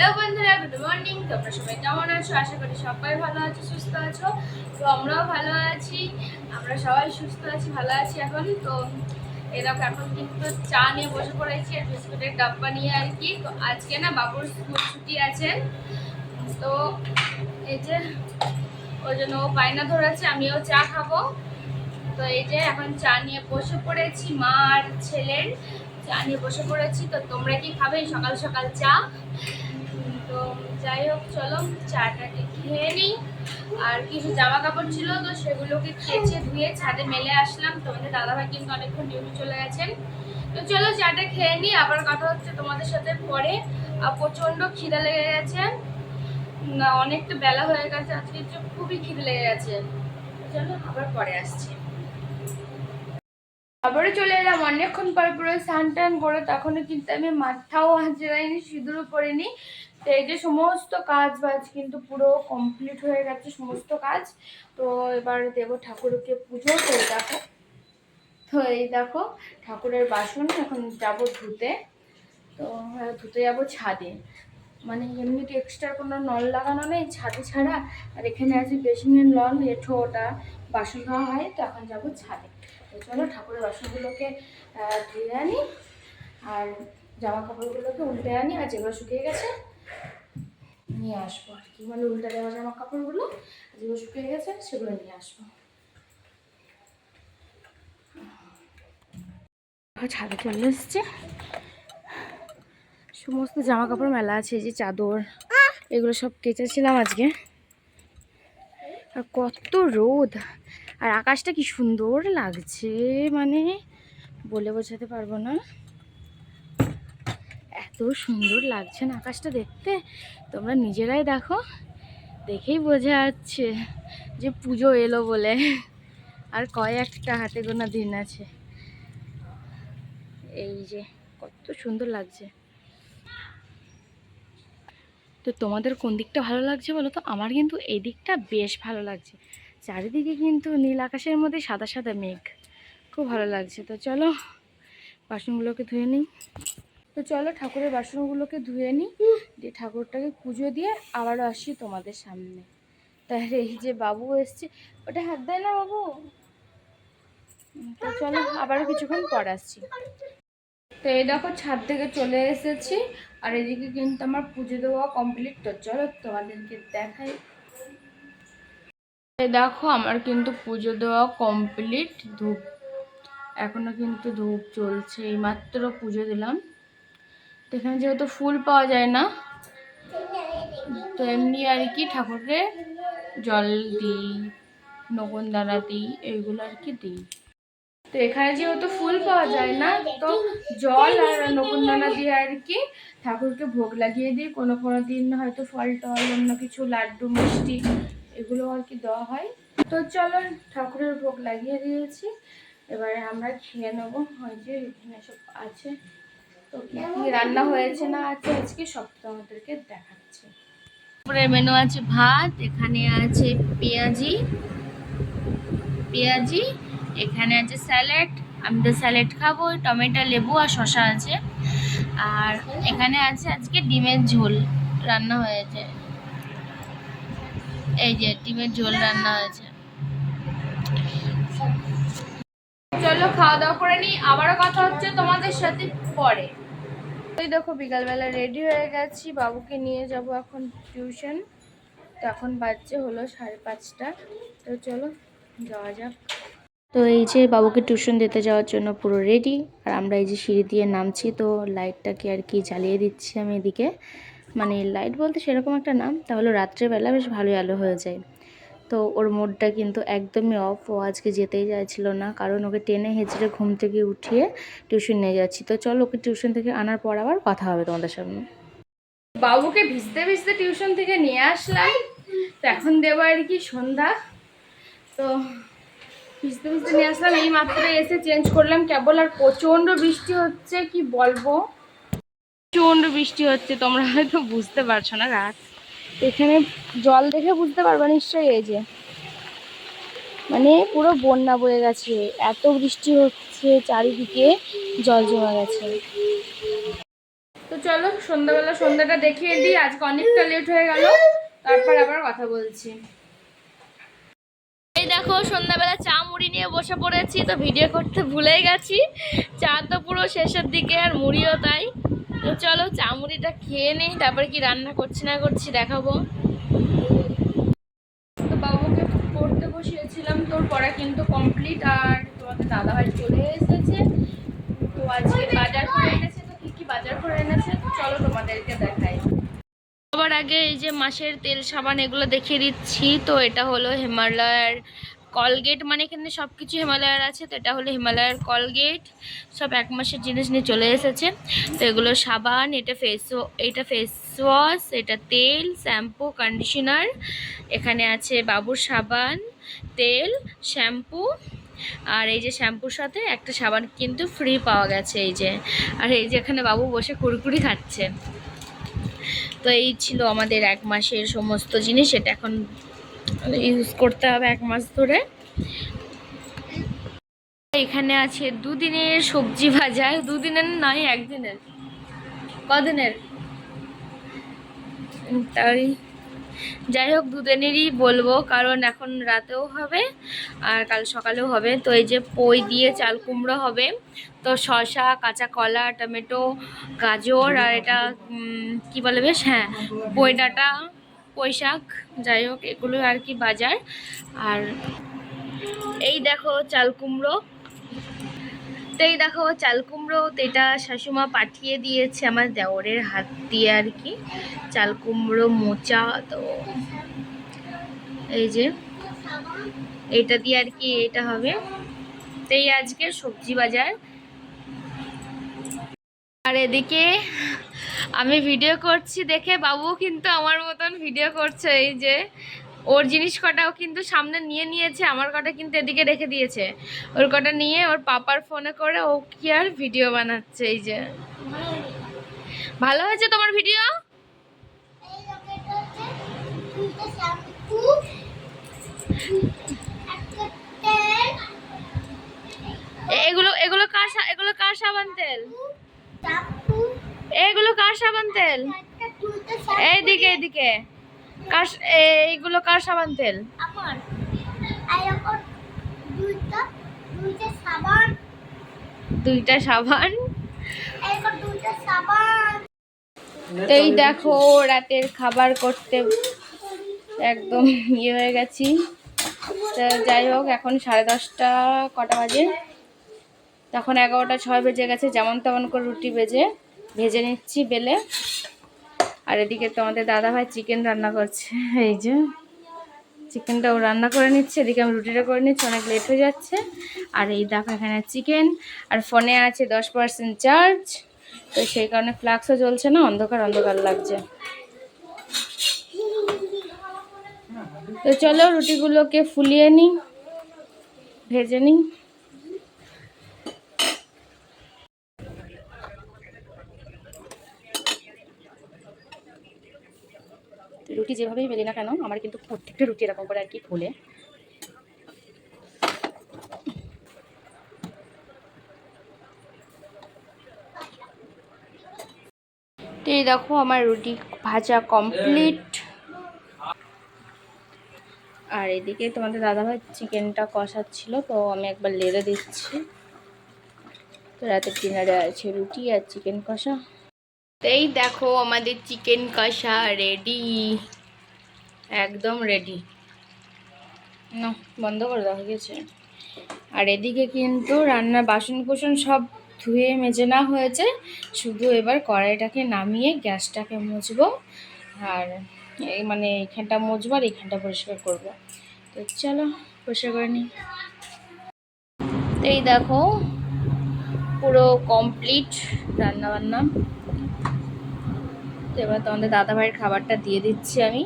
Hello বন্ধুরা good morning তোমরা সবাই কেমন আছো? আশা করি সবাই ভালো আছো, সুস্থ আছো। তো আমরাও ভালো আছি। আমরা সবাই সুস্থ আছি, ভালো আছি এখন। তো এরকম এখন কিন্তু চা নিয়ে বসে পড়েছি আর বিস্কুটের ডাব্বা নিয়ে আর কি। তো আজকে না বাবুর স্কুল ছুটি আছে। তো এই যে ওই জন্য ও বায়না ধরেছে, আমিও চা খাব। তো এই যে এখন চা নিয়ে বসে পড়েছি, মা আর ছেলের। চা নিয়ে বসে পড়েছি। তো তোমরা কি খাবে? সকাল সকাল চা। যাই হোক, চলো, চাটাকে খেয়ে নিই। আর কিছু জামা কাপড় ছিল, তো সেগুলোকে কেচে ধুয়ে ছাদে মেলে আসলাম। তোমাদের দাদাভাই কিন্তু অনেকক্ষণ ডিউটি চলে গেছেন। তো চলো, চাটা খেয়ে নিই, আবার কথা হচ্ছে তোমাদের সাথে পরে। প্রচণ্ড খিদে লেগে গেছে। অনেকটা বেলা হয়ে গেছে, আজকে খুবই খিদে লেগে গেছে। চলো, আবার পরে আসছি। আবারও চলে এলাম, অনেকক্ষণ পরে পুরো স্নান টান করে, তখনও কিন্তু আমি মাথাও হাজরাইনি সিঁদুরও পরিনি তো এই যে সমস্ত কাজ বাজ কিন্তু পুরো কমপ্লিট হয়ে গেছে, সমস্ত কাজ। তো এবার দেবো ঠাকুরকে পুজো। তো দেখো, তো এই দেখো ঠাকুরের বাসন। এখন যাব ধুতে। তো ধুতে যাব ছাদে। মানে এমনিতে এক্সট্রা কোনো নল লাগানো নেই, ছাদে ছাড়া। আর এখানে আছে বেসিনের নল, এঠো ওটা বাসন ধোয়া হয়, তো এখন যাব ছাদে। তো চলো ঠাকুরের বাসনগুলোকে ধুয়ে আনি, আর জামা কাপড়গুলোকে উল্টে আনি, আর যেগুলো শুকিয়ে গেছে নিয়ে আসব আর কি। মানে উল্টে দেওয়া জামা কাপড়গুলো যেগুলো শুকিয়ে গেছে সেগুলো নিয়ে আসব। ছাদে চলে এসছে। সমস্ত জামা কাপড় মেলা আছে যে চাদর, এগুলো সব কেচেছিলাম আজকে। আর কত রোদ! আর আকাশটা কি সুন্দর লাগছে মানে বলে বোঝাতে পারব না। সুন্দর লাগছে না আকাশটা দেখতে। তোমরা নিজেরাই দেখো, দেখেই বোঝা যাচ্ছে যে পুজো এলো বলে। আর কয়েকটা হাতে গোনা দিন আছে। এই যে কত সুন্দর লাগছে। তো তোমাদের কোন দিকটা ভালো লাগছে বলো তো? আমার কিন্তু এই দিকটা বেশ ভালো লাগছে। চারিদিকে কিন্তু নীল আকাশের মধ্যে সাদা সাদা মেঘ। খুব ভালো লাগছে। তো চলো বাসনগুলোকে ধুয়ে নিই। তো চলো ঠাকুরের বাসনগুলোকে ধুয়ে নিই দিয়ে ঠাকুরটাকে পুজো দিয়ে আবারও আসি তোমাদের সামনে। তাহলে এই যে বাবু এসছে। ওটা হাত দেয় না বাবু? তো চলো আবারও কিছুক্ষণ পর আসছি। তো এই দেখো ছাদ থেকে চলে এসেছি। আর এদিকে কিন্তু আমার পুজো দেওয়া কমপ্লিট তো চলো তোমাদেরকে দেখাই। দেখো আমার কিন্তু পুজো দেওয়া কমপ্লিট ধূপ। এখনও কিন্তু ধূপ চলছে এইমাত্র পুজো দিলাম। তো এখানে যেহেতু ফুল পাওয়া যায় না, তো এমনি আর কি ঠাকুরকে জল দিই, নগনদানা দিই এইগুলো আর কি দিই। তো এখানে যেহেতু ফুল পাওয়া যায় না, তো জল আর নকুনদানা দিয়ে আর কি ঠাকুরকে ভোগ লাগিয়ে দিই। কোনো কোনো দিন হয়তো ফল টল, অন্য কিছু, লাড্ডু, মিষ্টি, এগুলো আর কি দেওয়া হয়। তো চলো, ঠাকুরের ভোগ লাগিয়ে দিয়েছি। এবারে আমরা খেয়ে নেব। হয় যে এখানে সব আছে। রান্না হয়েছে না আছে, আজকে সব তোমাদেরকে দেখাচ্ছি। তারপরে মেনু আছে ভাত, এখানে আছে পেঁয়াজি পেঁয়াজি, এখানে আছে স্যালাড আমি তো স্যালাড খাব টমেটো, লেবু আর শসা আছে। আর এখানে আছে আজকে ডিমের ঝোল রান্না হয়েছে। এই যে, ডিমের ঝোল রান্না হয়েছে। চলো, খাওয়া দাওয়া করে নিই। আবারও কথা হচ্ছে তোমাদের সাথে পরে। ওই দেখো, বিকালবেলা রেডি হয়ে গেছি। বাবুকে নিয়ে যাব এখন টিউশন তো এখন বাজছে হলো সাড়ে পাঁচটা। তো চলো, যাওয়া যাক। তো এই যে বাবুকে টিউশন দিতে যাওয়ার জন্য পুরো রেডি আর আমরা এই যে সিঁড়ি দিয়ে নামছি, তো লাইটটাকে আর কি জ্বালিয়ে দিচ্ছি আমি এদিকে। মানে লাইট বলতে সেরকম একটা নাম, তাহলে রাত্রেবেলা বেশ ভালোই আলো হয়ে যায়। তো ওর মোডটা কিন্তু একদমই অফ ও আজকে যেতেই চাইছিল না, কারণ ওকে টেনে হেঁচড়ে ঘুম থেকে উঠিয়ে টিউশন নিয়ে যাচ্ছি। তো চলো ওকে টিউশন থেকে আনার পর আবার কথা হবে তোমাদের সামনে। বাবুকে ভিজতে ভিজতে টিউশন থেকে নিয়ে আসলাম। তো এখন দেবো আর কি সন্ধ্যা। তো ভিজতে ভিজতে নিয়ে আসলাম। এই মাত্র এসে চেঞ্জ করলাম। কেবল আর প্রচণ্ড বৃষ্টি হচ্ছে, কি বলব? প্রচণ্ড বৃষ্টি হচ্ছে, তোমরা হয়তো বুঝতে পারছ না রাত। এখানে জল দেখে বুঝতে পারবে নিশ্চয়ই এই যে। মানে পুরো বন্যা বয়ে গেছে। এত বৃষ্টি হচ্ছে, চারিদিকে জল জমে গেছে। তো চলো, সন্ধ্যাবেলা সন্ধ্যাটা দেখিয়ে দিই। আজকে অনেকটা লেট হয়ে গেল। তারপর আবার কথা বলছি। এই দেখো, সন্ধ্যাবেলা চা মুড়ি নিয়ে বসে পড়েছি। তো ভিডিও করতে ভুলেই গেছি। চা তো পুরো শেষের দিকে, আর মুড়িও তাই। তো চলো চামুড়িটা খেয়ে নেই, তারপরে কি রান্না করছি না করছি দেখাবো। তো বাবুকে পড়তে বসিয়েছিলাম, তোর পড়া কিন্তু কমপ্লিট আর তোমাদের দাদা দাদাভাই চলে এসেছে। তো আজকে বাজার করে এনেছে তো কি কি বাজার করে এনেছে, তো চলো তোমাদেরকে দেখাই। সবার আগে এই যে মাসের তেল সাবান এগুলো দেখিয়ে দিচ্ছি, তো এটা হলো হিমালয়ার কলগেট মানে এখানে সব কিছু হিমালয়ার আছে, তো এটা হলো হিমালয়ার কলগেট সব এক মাসের জিনিস নিয়ে চলে এসেছে। তো এগুলো সাবান, এটা ফেস এটা ফেস ওয়াশ এটা তেল, শ্যাম্পু কন্ডিশনার এখানে আছে বাবুর সাবান, তেল, শ্যাম্পু। আর এই যে শ্যাম্পুর সাথে একটা সাবান কিন্তু ফ্রি পাওয়া গেছে এই যে। আর এই যে এখানে বাবু বসে কুড়কুড়ি খাচ্ছে। তো এই ছিল আমাদের এক মাসের সমস্ত জিনিস, এটা এখন ইউজ করতে হবে এক মাস ধরে। এখানে আছে দুদিনের সবজি বাজার দুদিনের নয়, একদিনের। কদিনের? তাই। যাই হোক, দুদিনেরই বলব, কারণ এখন রাতেও হবে আর কাল সকালেও হবে। তো এই যে পই দিয়ে চাল কুমড়ো হবে, তো শসা, কাঁচা কলা, টমেটো, গাজর আর এটা কি বলে বেশ? হ্যাঁ পই ডাঁটা পুঁই শাক যাই হোক, এগুলো আর কি বাজার। আর এই দেখো চাল কুমড়ো। তো এই দেখো চাল কুমড়ো তো এটা শাশুমা পাঠিয়ে দিয়েছে আমার দেওরের হাত দিয়ে আর কি। চাল কুমড়ো মোচা, তো এই যে এটা দিয়ে আর কি এটা হবে। তো এই আজকের সবজি বাজার। আর এদিকে আমি ভিডিও করছি দেখে বাবু কিন্তু আমার মতন ভিডিও করছে, এই যে ওর জিনিস কটাও কিন্তু সামনে নিয়ে নিয়েছে, আমার কটা কিন্তু এদিকে রেখে দিয়েছে। ওর কটা নিয়ে ওর পাপার ফোনে করে ও কি আর ভিডিও বানাচ্ছে, এই যে। ভালো হয়েছে তোমার ভিডিও এগুলো এগুলো কার এগুলো কার সাবান তেল? এগুলো কার সাবান তেল? এইদিকে এইদিকে। কার এইগুলো কার সাবান তেল? দুইটা সাবান। এই দেখো রাতের খাবার করতে একদম ইয়ে হয়ে গেছি। তা যাই হোক এখন সাড়ে দশটা কটা বাজে? তখন এগারোটা ছয় বেজে গেছে, যেমন তেমন করে রুটি বেজে ভেজে নিচ্ছি বেলে। আর এদিকে তোমাদের দাদা ভাই চিকেন রান্না করছে। এই যে চিকেনটাও রান্না করে নিচ্ছে, এদিকে আমি রুটিটা করে নিচ্ছি, অনেক লেট হয়ে যাচ্ছে। আর এই দেখো এখানে চিকেন আর ফোনে আছে দশ পার্সেন্ট চার্জ তো সেই কারণে ফ্লাক্সও জ্বলছে না, অন্ধকার অন্ধকার লাগছে। তো চলো রুটিগুলোকে ফুলিয়ে নিই, ভেজে নিই। রুটি যেভাবেই বেলি না কেন, আমার কিন্তু প্রত্যেকটা রুটি এরকম করে আর কি ফুলে। তো এই দেখো আমার রুটি ভাজা কমপ্লিট আর এদিকে তোমাদের দাদাভাই চিকেনটা কষাচ্ছিল, তো আমি একবার লেড়ে দিচ্ছি। তো রাতের ডিনারে আছে রুটি আর চিকেন কষা। এই দেখো আমাদের চিকেন কষা রেডি একদম রেডি না, বন্ধ করে দেওয়া গেছে। আর এদিকে কিন্তু রান্নার বাসন কুসন সব ধুয়ে মেজে না হয়েছে। শুধু এবার কড়াইটাকে নামিয়ে গ্যাসটাকে মুছবো। আর এই মানে এখানটা মুছবো আর এখানটা পরিষ্কার করব। তো চলো, পরিষ্কার করে নিই। এই দেখো, পুরো কমপ্লিট রান্না বান্না তো এবার তোমাদের দাদা ভাইয়ের খাবারটা দিয়ে দিচ্ছি আমি।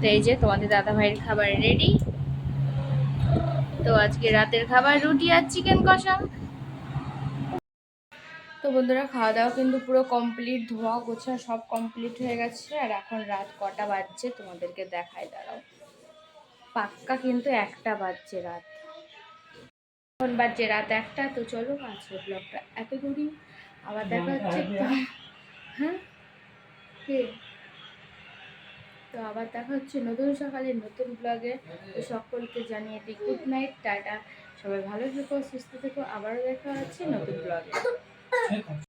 তো এই যে তোমাদের দাদা ভাইয়ের খাবার রেডি তো আজকে রাতের খাবার রুটি আর চিকেন কষা। তো বন্ধুরা খাওয়া দাওয়া কিন্তু পুরো কমপ্লিট ধোয়া গোছা সব কমপ্লিট হয়ে গেছে। আর এখন রাত কটা বাজছে তোমাদেরকে দেখায় দাঁড়াও। পাক্কা কিন্তু একটা বাজছে রাত। এখন বাজছে রাত একটা তো চলো আজকে ব্লগটা এত করি আবার দেখা হচ্ছে। হ্যাঁ? কে? তো আবার দেখা হচ্ছে নতুন সকালে নতুন ব্লগে তো সকলকে জানিয়ে দিই গুড নাইট টাটা। সবাই ভালো থেকো, সুস্থ থেকো। আবারও দেখা হচ্ছে নতুন ব্লগে